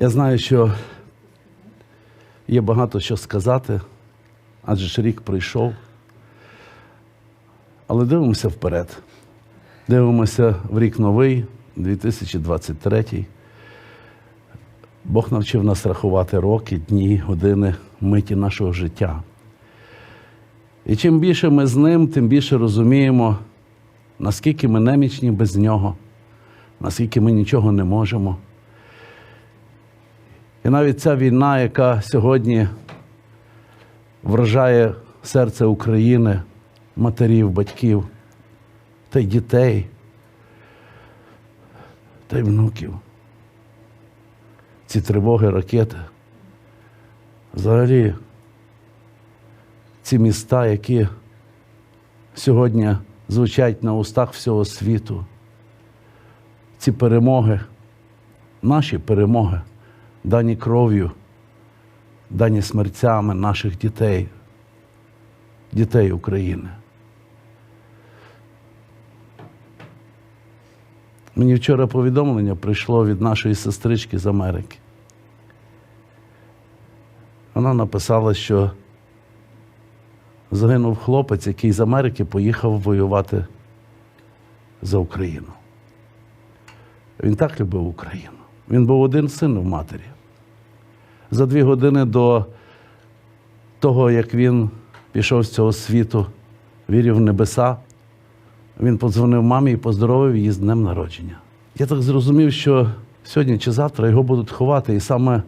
Я знаю, що є багато що сказати, адже ж рік прийшов. Але дивимося вперед. Дивимося в рік новий, 2023. Бог навчив нас рахувати роки, дні, години, миті нашого життя. І чим більше ми з ним, тим більше розуміємо, наскільки ми немічні без нього, наскільки ми нічого не можемо. І навіть ця війна, яка сьогодні вражає серце України, матерів, батьків, та й дітей, та й внуків. Ці тривоги, ракети. Взагалі, ці міста, які сьогодні звучать на устах всього світу, ці перемоги, наші перемоги, дані кров'ю, дані смертями наших дітей, дітей України. Мені вчора повідомлення прийшло від нашої сестрички з Америки. Вона написала, що загинув хлопець, який з Америки поїхав воювати за Україну. Він так любив Україну. Він був один син в матері. За дві години до того, як він пішов з цього світу, вірив в небеса, він подзвонив мамі і поздоровив її з днем народження. Я так зрозумів, що сьогодні чи завтра його будуть ховати і саме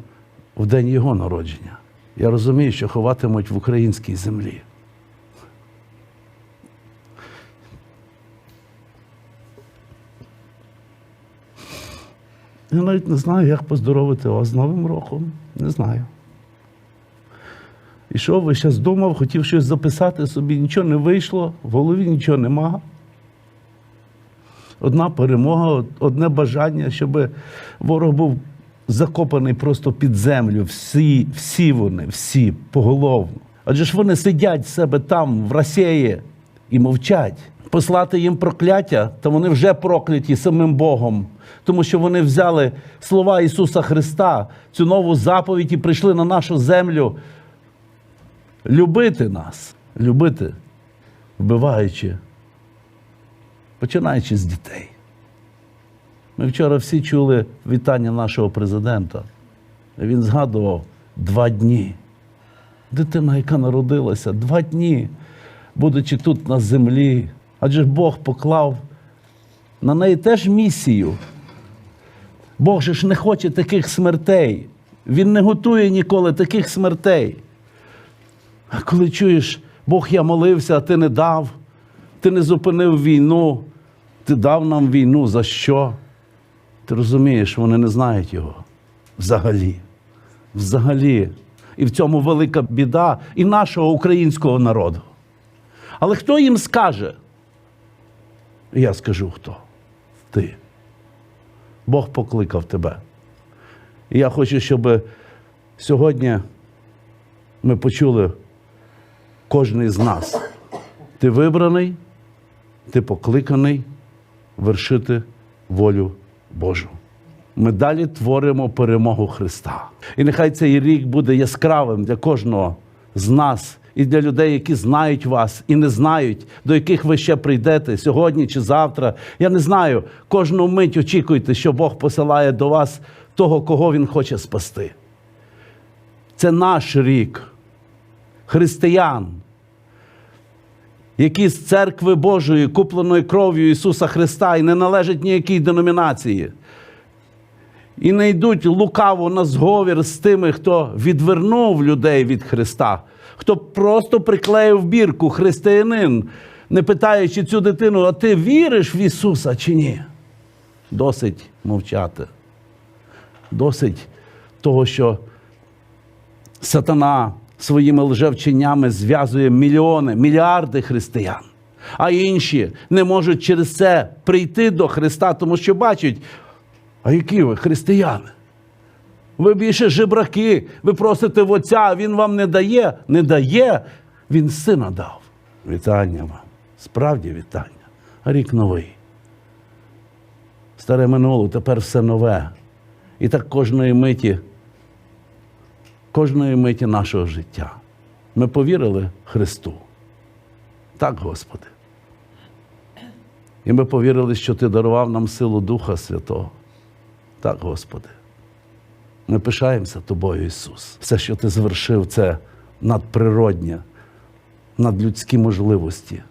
в день його народження. Я розумію, що ховатимуть в українській землі. Я навіть не знаю, як поздоровити вас з Новим роком. Не знаю. І що ви зараз думав, хотів щось записати собі, нічого не вийшло, в голові нічого нема. Одна перемога, одне бажання, щоб ворог був закопаний просто під землю. Всі, всі вони, всі поголовно. Адже ж вони сидять в себе там, в Росії, і мовчать. Послати їм прокляття, та вони вже прокляті самим Богом, тому що вони взяли слова Ісуса Христа, цю нову заповідь і прийшли на нашу землю любити нас, любити, вбиваючи починаючи з дітей. Ми вчора всі чули вітання нашого президента. Він згадував два дні. Дитина, яка народилася, два дні, будучи тут на землі, адже Бог поклав на неї теж місію. Бог же ж не хоче таких смертей. Він не готує ніколи таких смертей. А коли чуєш, Бог я молився, а ти не дав, ти не зупинив війну, ти дав нам війну за що? Ти розумієш, вони не знають його взагалі. Взагалі. І в цьому велика біда і нашого українського народу. Але хто їм скаже? Я скажу хто? Ти. Бог покликав тебе. І я хочу, щоб сьогодні ми почули кожен з нас. Ти вибраний, ти покликаний вершити волю Божу. Ми далі творимо перемогу Христа. І нехай цей рік буде яскравим для кожного з нас і для людей, які знають вас і не знають, до яких ви ще прийдете сьогодні чи завтра. Я не знаю. Кожну мить очікуйте, що Бог посилає до вас того, кого Він хоче спасти. Це наш рік християн, які з церкви Божої, купленої кров'ю Ісуса Христа, і не належать ніякій деномінації. І не йдуть лукаво на зговір з тими, хто відвернув людей від Христа, хто просто приклеїв бірку християнин, не питаючи цю дитину, а ти віриш в Ісуса чи ні? Досить мовчати. Досить того, що сатана своїми лжевченнями зв'язує мільйони, мільярди християн. А інші не можуть через це прийти до Христа, тому що бачать, а які ви християни? Ви більше жебраки, ви просите в Отця, а Він вам не дає, не дає, Він сина дав. Вітання вам. Справді вітання. Рік новий. Старе минуло, тепер все нове. І так кожної миті, кожної миті нашого життя. Ми повірили Христу. Так, Господи. І ми повірили, що Ти дарував нам силу Духа Святого. Так, Господи. Ми пишаємося Тобою, Ісус. Все, що Ти звершив, це надприроднє, надлюдські можливості.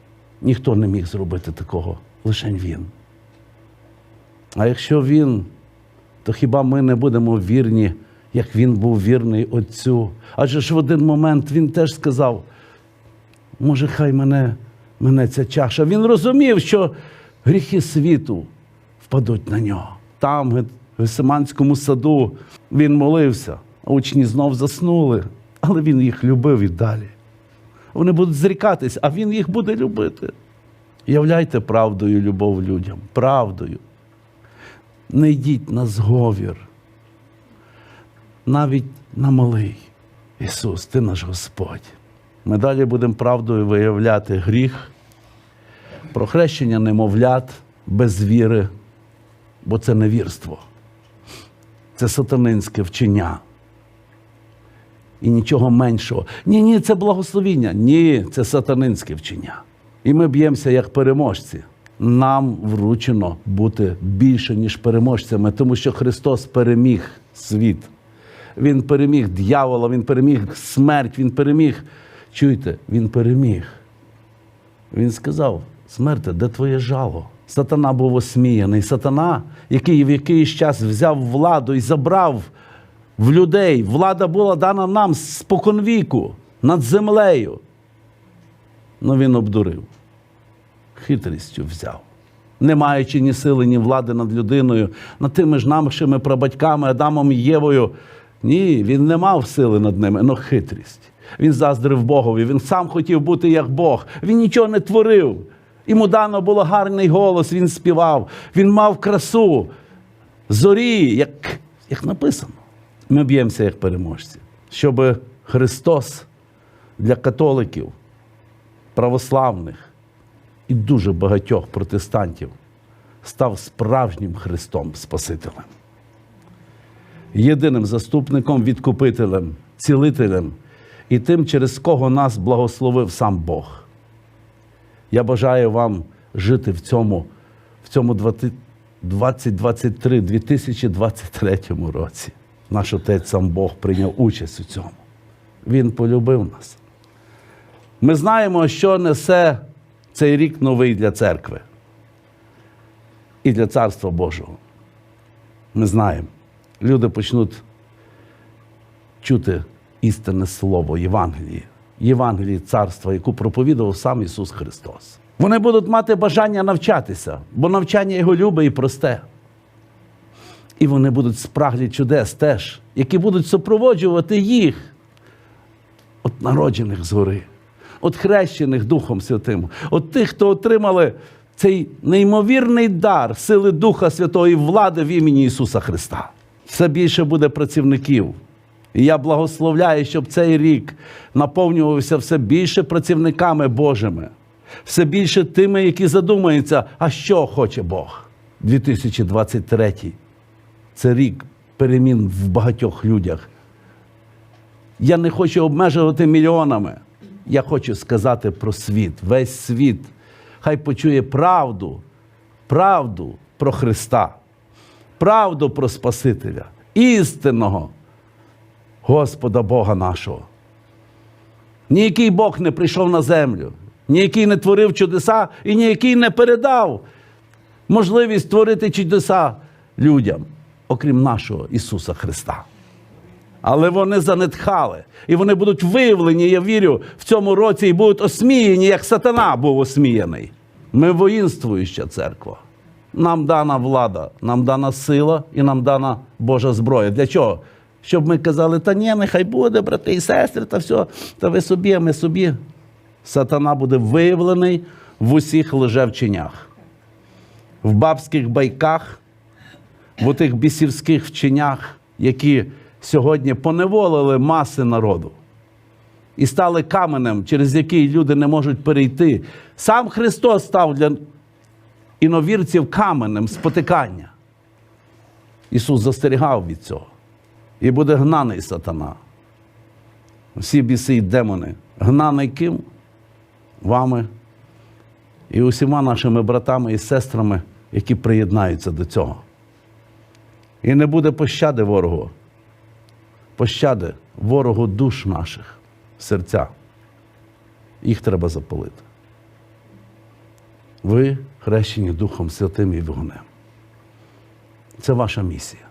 Ніхто не міг зробити такого, лише Він. А якщо Він, то хіба ми не будемо вірні, як Він був вірний Отцю? Адже ж в один момент Він теж сказав, може, хай мене, мене ця чаша. Він розумів, що гріхи світу впадуть на нього. Там, в Гесиманському саду, він молився, а учні знов заснули, але він їх любив і далі. Вони будуть зрікатись, а він їх буде любити. Являйте правдою любов людям, правдою. Не йдіть на зговір, навіть на малий. Ісус, Ти наш Господь. Ми далі будемо правдою виявляти гріх, прохрещення немовлят без віри, бо це невірство, це сатанинське вчення. І нічого меншого. Ні, ні, це благословіння. Ні, це сатанинське вчення. І ми б'ємося як переможці. Нам вручено бути більше, ніж переможцями, тому що Христос переміг світ. Він переміг дьявола, Він переміг смерть, Він переміг. Чуєте, Він переміг. Він сказав: смерте, де твоє жало? Сатана був осміяний. Сатана, який в якийсь час взяв владу і забрав в людей. Влада була дана нам споконвіку над землею. Ну він обдурив, хитрістю взяв. Не маючи ні сили, ні влади над людиною, над тими ж нашими прабатьками Адамом і Євою. Ні, він не мав сили над ними, але хитрість. Він заздрив Богові, він сам хотів бути як Бог. Він нічого не творив. Йому дано було гарний голос, він співав, він мав красу, зорі, як, як написано. Ми б'ємося як переможці, щоб Христос для католиків, православних і дуже багатьох протестантів став справжнім Христом Спасителем, єдиним заступником, відкупителем, цілителем і тим, через кого нас благословив сам Бог. Я бажаю вам жити в цьому, в цьому 2023, 2023 році. Наш Отець сам Бог прийняв участь у цьому. Він полюбив нас. Ми знаємо, що несе цей рік новий для церкви і для Царства Божого. Ми знаємо. Люди почнуть чути істинне слово Євангелії, Євангелії царства, яку проповідував сам Ісус Христос. Вони будуть мати бажання навчатися, бо навчання Його любе і просте. І вони будуть спраглі чудес теж, які будуть супроводжувати їх, от народжених згори, от хрещених Духом Святим, от тих, хто отримали цей неймовірний дар сили Духа Святого і влади в імені Ісуса Христа. Все більше буде працівників. І я благословляю, щоб цей рік наповнювався все більше працівниками Божими, все більше тими, які задумаються, а що хоче Бог. 2023 це рік перемін в багатьох людях. Я не хочу обмежувати мільйонами. Я хочу сказати про світ, весь світ. Хай почує правду, правду про Христа, правду про Спасителя, істинного Господа Бога нашого. Ніякий Бог не прийшов на землю, ніякий не творив чудеса і ніякий не передав можливість творити чудеса людям, окрім нашого Ісуса Христа. Але вони занетхали, і вони будуть виявлені, я вірю, в цьому році і будуть осміяні, як сатана був осміяний. Ми воїнствуюча церква. Нам дана влада, нам дана сила і нам дана Божа зброя. Для чого? Щоб ми казали, та ні, нехай буде, брати і сестри, та все, та ви собі, а ми собі. Сатана буде виявлений в усіх лжевченнях, в бабських байках, в тих бісівських вченнях, які сьогодні поневолили маси народу і стали каменем, через який люди не можуть перейти. Сам Христос став для іновірців каменем спотикання. Ісус застерігав від цього. І буде гнаний сатана. Всі біси і демони. Гнаний ким? Вами і усіма нашими братами і сестрами, які приєднаються до цього. І не буде пощади ворогу. Пощади ворогу душ наших, серця. Їх треба запалити. Ви хрещені Духом Святим і вогнем. Це ваша місія.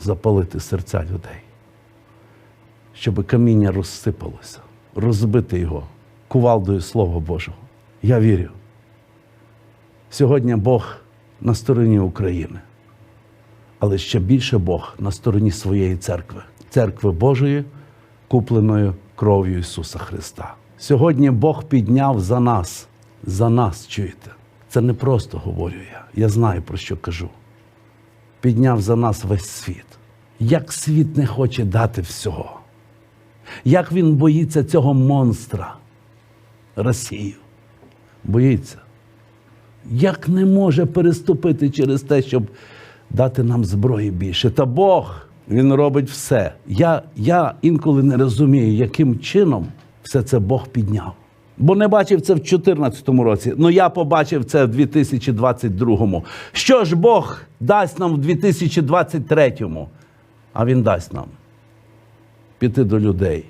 Запалити серця людей, щоб каміння розсипалося, розбити його кувалдою Слова Божого. Я вірю. Сьогодні Бог на стороні України, але ще більше Бог на стороні своєї церкви, церкви Божої, купленою кров'ю Ісуса Христа. Сьогодні Бог підняв за нас, за нас, чуєте? Це не просто говорю я. Я знаю, про що кажу. Підняв за нас весь світ. Як світ не хоче дати всього. Як він боїться цього монстра, Росію. Боїться. Як не може переступити через те, щоб дати нам зброї більше. Та Бог, Він робить все. Я, я інколи не розумію, яким чином все це Бог підняв. Бо не бачив це в 2014 році. Ну я побачив це в 2022. Що ж Бог дасть нам в 2023? А Він дасть нам піти до людей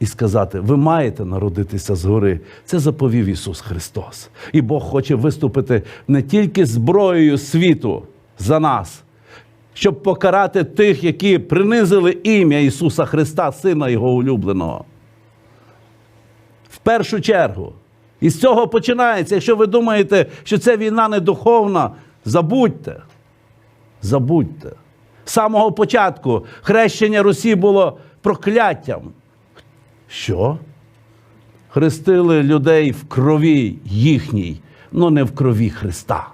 і сказати: ви маєте народитися згори. Це заповів Ісус Христос. І Бог хоче виступити не тільки зброєю світу за нас, щоб покарати тих, які принизили ім'я Ісуса Христа, Сина Його улюбленого. Першу чергу. І з цього починається. Якщо ви думаєте, що це війна не духовна, забудьте. Забудьте. З самого початку хрещення Русі було прокляттям. Що? Хрестили людей в крові їхній, але не в крові Христа.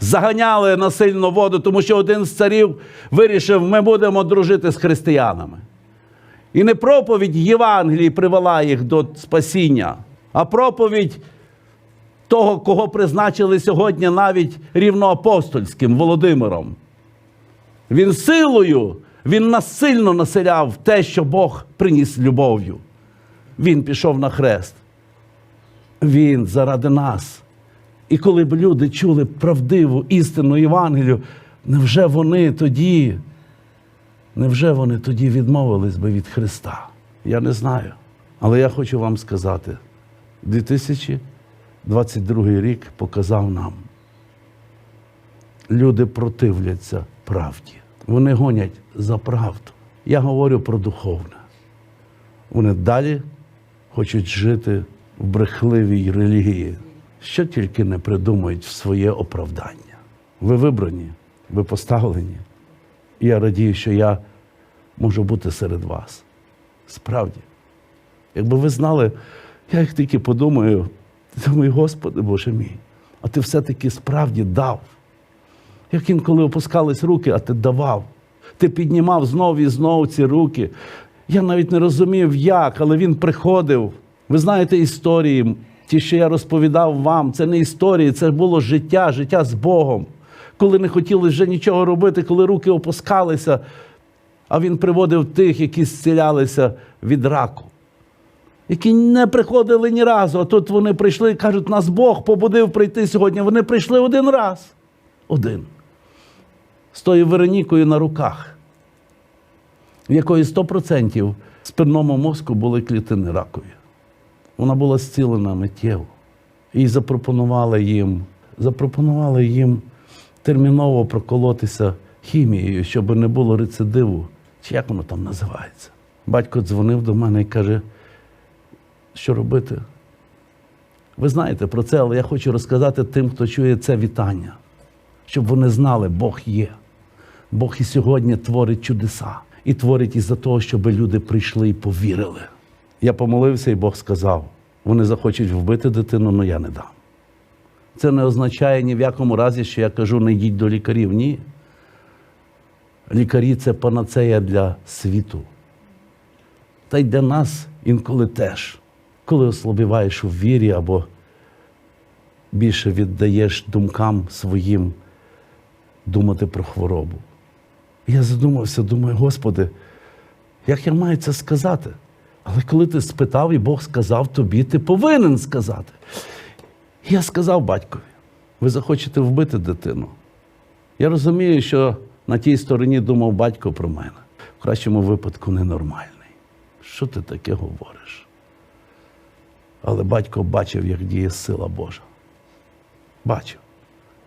Заганяли насильно воду, тому що один з царів вирішив, ми будемо дружити з християнами. І не проповідь Євангелії привела їх до спасіння, а проповідь того, кого призначили сьогодні навіть рівноапостольським Володимиром. Він силою, він насильно населяв те, що Бог приніс любов'ю. Він пішов на хрест. Він заради нас. І коли б люди чули правдиву істинну Євангелію, невже вони тоді, невже вони тоді відмовились би від Христа? Я не знаю. Але я хочу вам сказати: 2022 рік показав нам. Люди противляться правді. Вони гонять за правду. Я говорю про духовне. Вони далі хочуть жити в брехливій релігії, що тільки не придумають в своє оправдання. Ви вибрані, ви поставлені. І я радію, що я можу бути серед вас. Справді. Якби ви знали, я як тільки подумаю, думаю, Господи Боже мій, а ти все-таки справді дав. Як інколи опускались руки, а ти давав. Ти піднімав знову і знову ці руки. Я навіть не розумів, як, але він приходив. Ви знаєте історії, ті, що я розповідав вам, це не історії, це було життя, життя з Богом. Коли не хотіли вже нічого робити, коли руки опускалися, а він приводив тих, які зцілялися від раку, які не приходили ні разу. А тут вони прийшли і кажуть, нас Бог побудив прийти сьогодні. Вони прийшли один раз. Один. З тою Веронікою на руках, в якої 100% в спинному мозку були клітини ракові. Вона була зцілена миттєво. І запропонували їм, запропонували їм терміново проколотися хімією, щоб не було рецидиву. Чи як воно там називається? Батько дзвонив до мене і каже, що робити? Ви знаєте про це, але я хочу розказати тим, хто чує це вітання, щоб вони знали, Бог є. Бог і сьогодні творить чудеса. І творить із-за того, щоб люди прийшли і повірили. Я помолився, і Бог сказав: вони захочуть вбити дитину, але я не дам. Це не означає ні в якому разі, що я кажу, не йдіть до лікарів. Ні. Лікарі це панацея для світу. Та й для нас інколи теж, коли ослабіваєш у вірі або більше віддаєш думкам своїм думати про хворобу. Я задумався, думаю, Господи, як я маю це сказати? Але коли ти спитав, і Бог сказав тобі, ти повинен сказати. Я сказав батькові, ви захочете вбити дитину. Я розумію, що на тій стороні думав батько про мене. В кращому випадку ненормальний. Що ти таке говориш? Але батько бачив, як діє сила Божа. Бачив,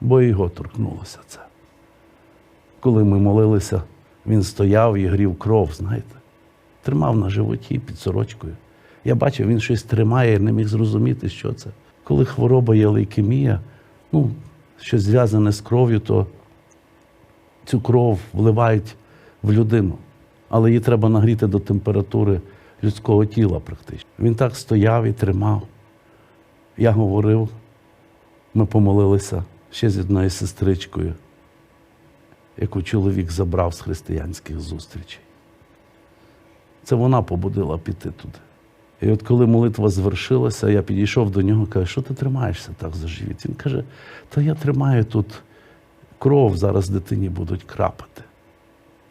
бо його торкнулося це. Коли ми молилися, він стояв і грів кров, знаєте, тримав на животі під сорочкою. Я бачив, він щось тримає, не міг зрозуміти, що це. Коли хвороба є лейкемія, ну, щось зв'язане з кров'ю, то цю кров вливають в людину, але її треба нагріти до температури людського тіла практично. Він так стояв і тримав. Я говорив, ми помолилися ще з одною сестричкою, яку чоловік забрав з християнських зустрічей. Це вона побудила піти туди. І от коли молитва звершилася, я підійшов до нього і кажу, що ти тримаєшся так за живіт? Він каже, та я тримаю тут кров, зараз дитині будуть крапати.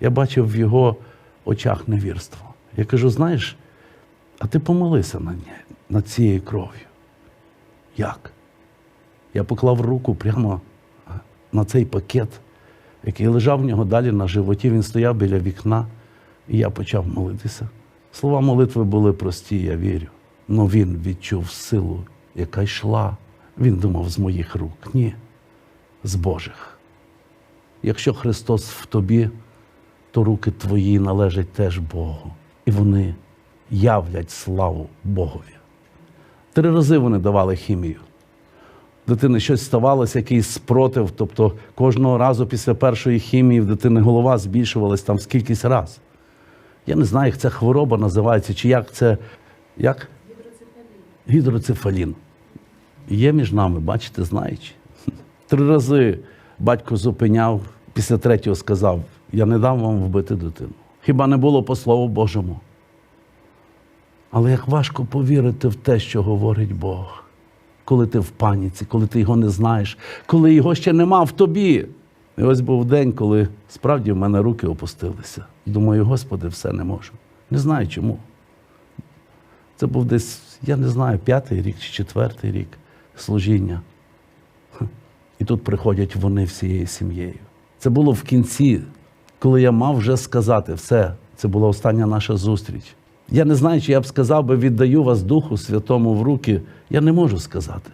Я бачив в його очах невірство. Я кажу, знаєш, а ти помолися нею, над цією кров'ю. Як? Я поклав руку прямо на цей пакет, який лежав в нього далі на животі. Він стояв біля вікна, і я почав молитися. Слова молитви були прості, я вірю. Но він відчув силу, яка йшла. Він думав з моїх рук. Ні, з Божих. Якщо Христос в тобі, то руки твої належать теж Богу. І вони являть славу Богові. Три рази вони давали хімію. Дитини щось ставалося, якийсь спротив. Тобто кожного разу після першої хімії в дитини голова збільшувалась там скількись раз. Я не знаю, як ця хвороба називається, чи як це. Як? Гідроцефалін. Є між нами, бачите, знаючи. Три рази батько зупиняв, після третього сказав: я не дам вам вбити дитину. Хіба не було по Слову Божому? Але як важко повірити в те, що говорить Бог, коли ти в паніці, коли ти його не знаєш, коли його ще нема в тобі. І ось був день, коли справді в мене руки опустилися. Думаю, Господи, все не можу. Не знаю чому. Це був десь, я не знаю, п'ятий рік чи четвертий рік служіння. І тут приходять вони всією сім'єю. Це було в кінці, коли я мав вже сказати все. Це була остання наша зустріч. Я не знаю, чи я б сказав би, віддаю вас Духу Святому в руки. Я не можу сказати.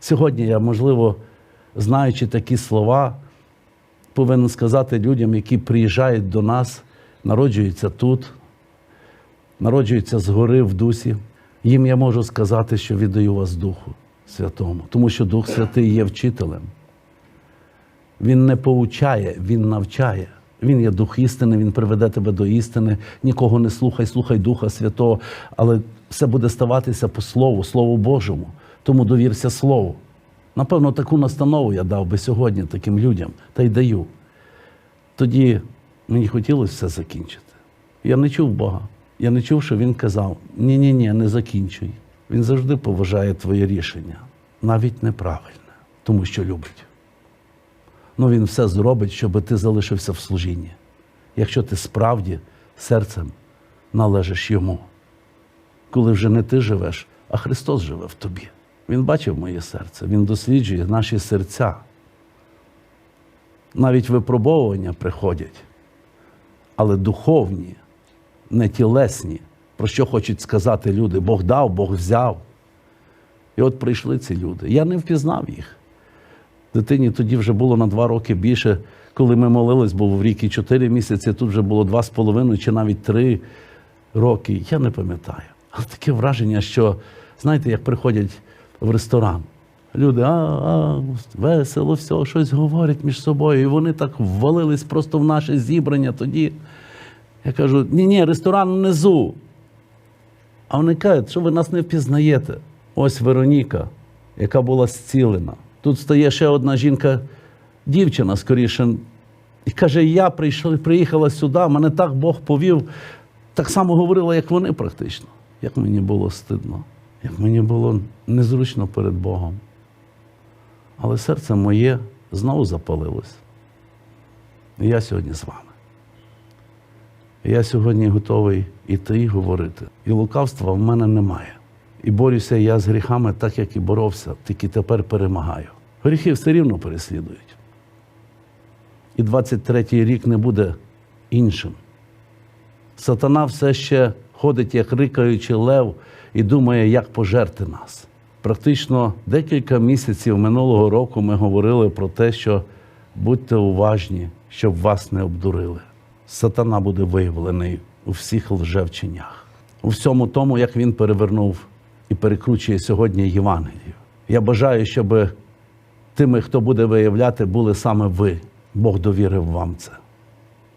Сьогодні я, можливо, знаючи такі слова, повинен сказати людям, які приїжджають до нас, народжуються тут, народжуються згори в дусі. Їм я можу сказати, що віддаю вас Духу Святому, тому що Дух Святий є вчителем. Він не поучає, він навчає. Він є дух істини, він приведе тебе до істини. Нікого не слухай, слухай Духа Святого, але все буде ставатися по Слову, Слову Божому. Тому довірся Слову. Напевно, таку настанову я дав би сьогодні таким людям, та й даю. Тоді мені хотілося все закінчити. Я не чув Бога. Я не чув, що він казав: ні-ні, ні, не закінчуй. Він завжди поважає твоє рішення, навіть неправильне, тому що любить. Ну він все зробить, щоб ти залишився в служінні, якщо ти справді серцем належиш йому. Коли вже не ти живеш, а Христос живе в тобі. Він бачив моє серце, Він досліджує наші серця. Навіть випробовування приходять, але духовні, не тілесні, про що хочуть сказати люди. Бог дав, Бог взяв. І от прийшли ці люди. Я не впізнав їх. Дитині тоді вже було на два роки більше. Коли ми молились, був рік і чотири місяці, тут вже було два з половиною чи навіть три роки. Я не пам'ятаю. Але таке враження, що, знаєте, як приходять в ресторан. Люди, а, а, весело, все, щось говорять між собою. І вони так ввалились просто в наше зібрання тоді. Я кажу: ні, ні, ресторан внизу. А вони кажуть, що ви нас не впізнаєте. Ось Вероніка, яка була зцілена. Тут стає ще одна жінка, дівчина скоріше. І каже: я прийшла, приїхала сюди, мене так Бог повів, так само говорила, як вони практично. Як мені було стидно, як мені було незручно перед Богом. Але серце моє знову запалилось. Я сьогодні з вами. Я сьогодні готовий іти і говорити. І лукавства в мене немає. І борюся я з гріхами так, як і боровся, тільки тепер перемагаю. Гріхи все рівно переслідують. І 23-й рік не буде іншим. Сатана все ще ходить, як рикаючий лев, і думає, як пожерти нас. Практично декілька місяців минулого року ми говорили про те, що будьте уважні, щоб вас не обдурили. Сатана буде виявлений у всіх лжевченнях, у всьому тому, як він перевернув і перекручує сьогодні Євангелію. Я бажаю, щоб тими, хто буде виявляти, були саме ви. Бог довірив вам це.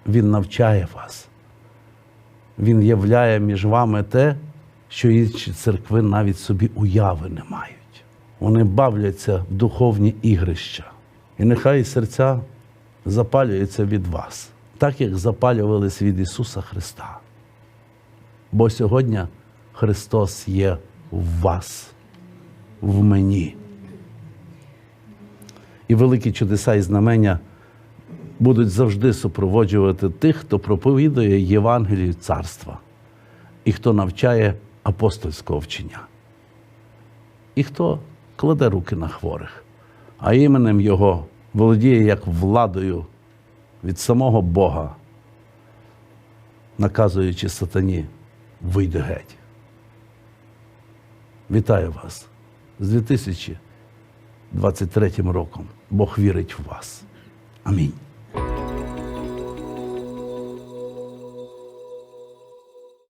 Він навчає вас. Він являє між вами те, що інші церкви навіть собі уяви не мають. Вони бавляться в духовні ігрища. І нехай серця запалюються від вас, так як запалювались від Ісуса Христа. Бо сьогодні Христос є в вас, в мені. І великі чудеса і знамення будуть завжди супроводжувати тих, хто проповідує Євангелію царства і хто навчає апостольського вчення, і хто кладе руки на хворих, а іменем Його володіє як владою від самого Бога, наказуючи сатані, вийди геть. Вітаю вас з 2023 роком. Бог вірить в вас. Амінь.